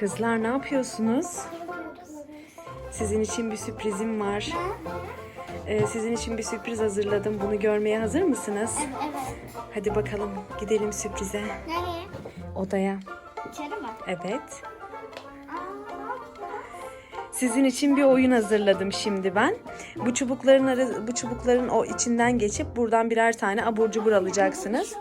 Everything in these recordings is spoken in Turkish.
Kızlar ne yapıyorsunuz? Sizin için bir sürprizim var. Ee, sizin için bir sürpriz hazırladım. Bunu görmeye hazır mısınız? Evet, evet. Hadi bakalım gidelim sürprize. Nereye? Odaya. İçeri mi? Evet. Sizin için bir oyun hazırladım şimdi ben. Bu çubukların bu çubukların o içinden geçip buradan birer tane abur cubur alacaksınız.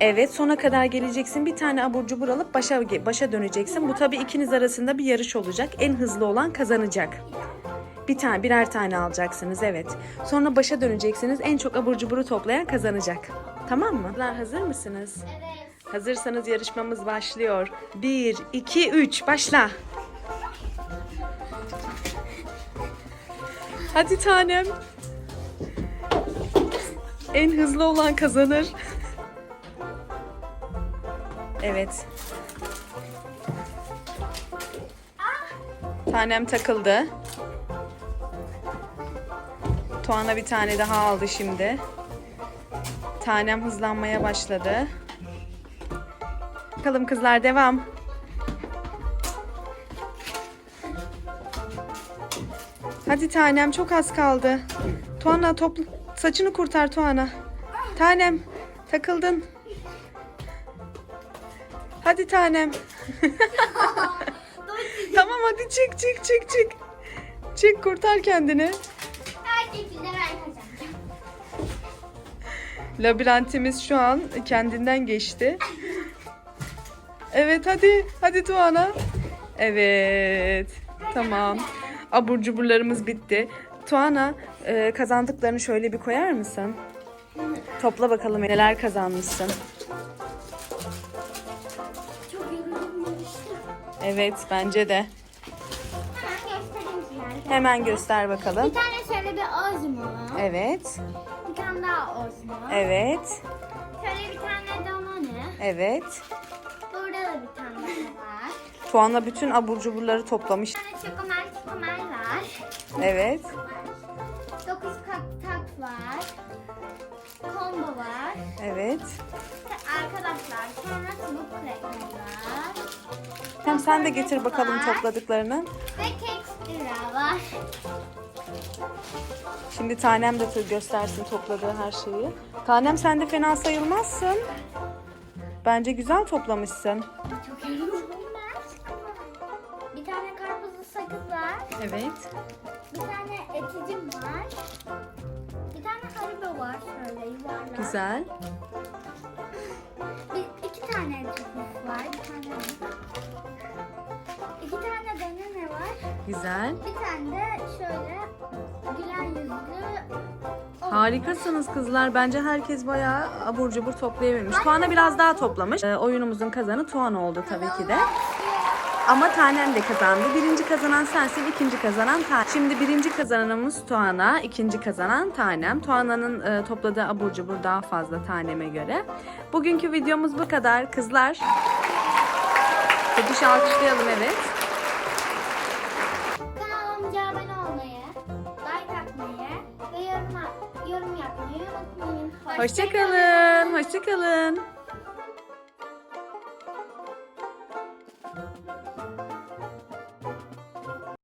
Evet, sona kadar geleceksin. Bir tane abur cubur alıp başa başa döneceksin. Bu tabii ikiniz arasında bir yarış olacak. En hızlı olan kazanacak. Bir tane, birer tane alacaksınız. Evet. Sonra başa döneceksiniz. En çok abur cuburu toplayan kazanacak. Tamam mı? Hazır mısınız? Evet. Hazırsanız yarışmamız başlıyor. 1, 2, 3 başla. Hadi tanem. En hızlı olan kazanır. Evet. Tanem takıldı. Tuana bir tane daha aldı şimdi. Tanem hızlanmaya başladı. Bakalım kızlar devam. Hadi tanem çok az kaldı. Tuana topla saçını kurtar Tuana. Tanem takıldın. Hadi tanem. tamam hadi çık çık çık çık. Çık kurtar kendini. Herkese ben kazanacağım. Labirentimiz şu an kendinden geçti. Evet hadi. Hadi Tuana. Evet. Tamam. Abur cuburlarımız bitti. Tuana e, kazandıklarını şöyle bir koyar mısın? Topla bakalım neler kazanmışsın. Evet bence de. Hemen göstereyim size. Hemen göster bakalım. Bir tane şöyle bir ozmo. Evet. Bir tane daha ozmo. Evet. Şöyle bir tane domone. Evet. Burada da bir tane daha var. Tuana bütün abur cuburları toplamış. Bir tane çokomel çokomel var. Evet. Dokuz tat var. Combo var. Evet. Arkadaşlar sonra tavuk kraker var. Hem sen de getir bakalım topladıklarını. Ve kek lira var. Şimdi tanem de göstersin topladığı her şeyi. Tanem sen de fena sayılmazsın. Bence güzel toplamışsın. Çok ben. Bir tane karpuzlu sakız var. Evet. Bir tane eticim var. Bir tane haribo var şöyle yuvarlak. Güzel. Güzel. Bir tane de şöyle gülen yüzlü Harikasınız kızlar. Bence herkes bayağı abur cubur toplayabilmiş. Tuana biraz daha toplamış. Ee, oyunumuzun kazanı Tuana oldu tabii ki de. Ama Tanem de kazandı. Birinci kazanan sensin, ikinci kazanan Tanem. Şimdi birinci kazananımız Tuana, ikinci kazanan Tanem. Tuana'nın e, topladığı abur cubur daha fazla Tanem'e göre. Bugünkü videomuz bu kadar. Kızlar. Öpüş alkışlayalım evet. Hoşçakalın. Hoşçakalın.